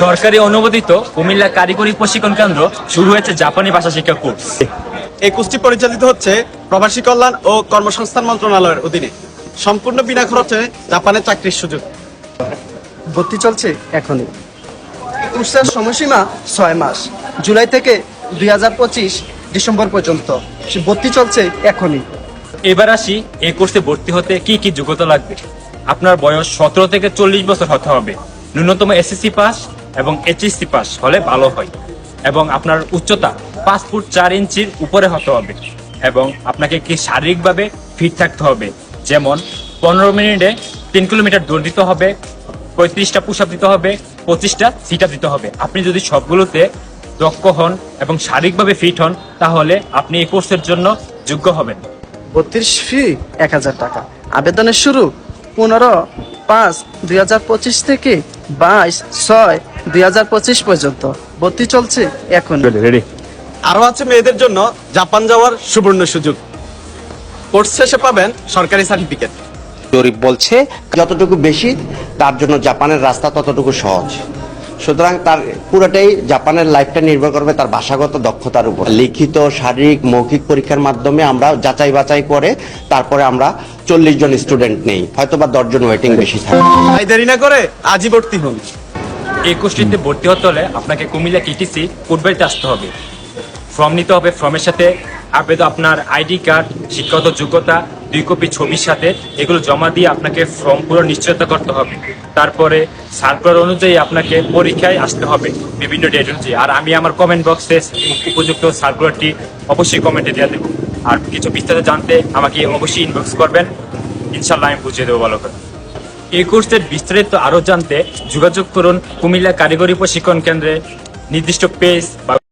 সরকারি অনুমোদিত কুমিল্লা কারিগরি প্রশিক্ষণ কেন্দ্র শুরু হয়েছে জাপানি ভাষা শিক্ষা কোর্স। এই কোর্সটি পরিচালিত হচ্ছে প্রবাসী কল্যাণ ও কর্মসংস্থান মন্ত্রণালয়ের অধীনে। সম্পূর্ণ বিনা খরচে জাপানে চাকরির সুযোগ। ভর্তি চলছে এখনই। কোর্সের সময়সীমা ছয় মাস। জুলাই থেকে দুই হাজার পঁচিশ ডিসেম্বর পর্যন্ত। সে ভর্তি চলছে এখনই। এবার আসি এই কোর্সে ভর্তি হতে কি কি যোগ্যতা লাগবে? আপনার বয়স সতেরো থেকে চল্লিশ বছর হতে হবে। ন্যূনতম এসএসসি পাস এবং এইচএসসি পাস হলে ভালো হয়। এবং আপনার উচ্চতা পাঁচ ফুট চার ইঞ্চির উপরে হতে হবে এবং আপনাকে কি শারীরিকভাবে ফিট থাকতে হবে। যেমন পনেরো মিনিটে তিন কিলোমিটার দৌড় দিতে হবে, পঁয়ত্রিশটা পুশ দিতে হবে, পঁচিশটা সিট আপ দিতে হবে। আপনি যদি সবগুলোতে দক্ষ হন এবং শারীরিকভাবে ফিট হন, তাহলে আপনি এই কোর্সের জন্য যোগ্য হবেন। ভর্তির ফি এক হাজার টাকা। আবেদনের শুরু পনেরো পাঁচ দুই হাজার পঁচিশ থেকে বাইশ ছয় দুই হাজার পঁচিশ পর্যন্ত। ভর্তি চলছে এখনই আরও আছে মেয়েদের জন্য জাপান যাওয়ার সুবর্ণ সুযোগ। কোর্স শেষে পাবেন সরকারি সার্টিফিকেট। জরিপ বলছে যতটুকু বেশি তার জন্য জাপানের রাস্তা ততটুকু সহজ। সুতরাং তার পুরোটাই জাপানের লাইফটা নির্ভর করবে তার ভাষাগত দক্ষতার উপর। লিখিত শারীরিক মৌখিক পরীক্ষার মাধ্যমে আমরা যাচাই বাছাই করে তারপরে আমরা চল্লিশ জন স্টুডেন্ট নেই। হয়তো বা দশজন ওয়েটিং বেশি থাকে। দেরি না করে আজই ভর্তি হন। এই কোর্সটিতে ভর্তি হতে হলে আপনাকে কুমিল্লা টিটিসি কোটবাড়িতে আসতে হবে। ফর্ম নিতে হবে, ফর্মের সাথে আবেদন আপনার আইডি কার্ড, শিক্ষাগত যোগ্যতা, দুই কপি ছবির সাথে এগুলো জমা দিয়ে আপনাকে ফর্ম পুরো নিশ্চয়তা করতে হবে। তারপরে সার্কুলার অনুযায়ী আপনাকে পরীক্ষায় আসতে হবে বিভিন্ন ডেট অনুযায়ী। আর আমি আমার কমেন্ট বক্সে উপযুক্ত সার্কুলারটি অবশ্যই কমেন্টে দিয়ে দেবো। আর কিছু বিস্তারিত জানতে আমাকে অবশ্যই ইনবক্স করবেন। ইনশাল্লাহ আমি বুঝিয়ে দেবো ভালো করে। এই কোর্সের বিস্তারিত আরও জানতে যোগাযোগ করুন কুমিল্লা কারিগরি প্রশিক্ষণ কেন্দ্রে নির্দিষ্ট পেজ বা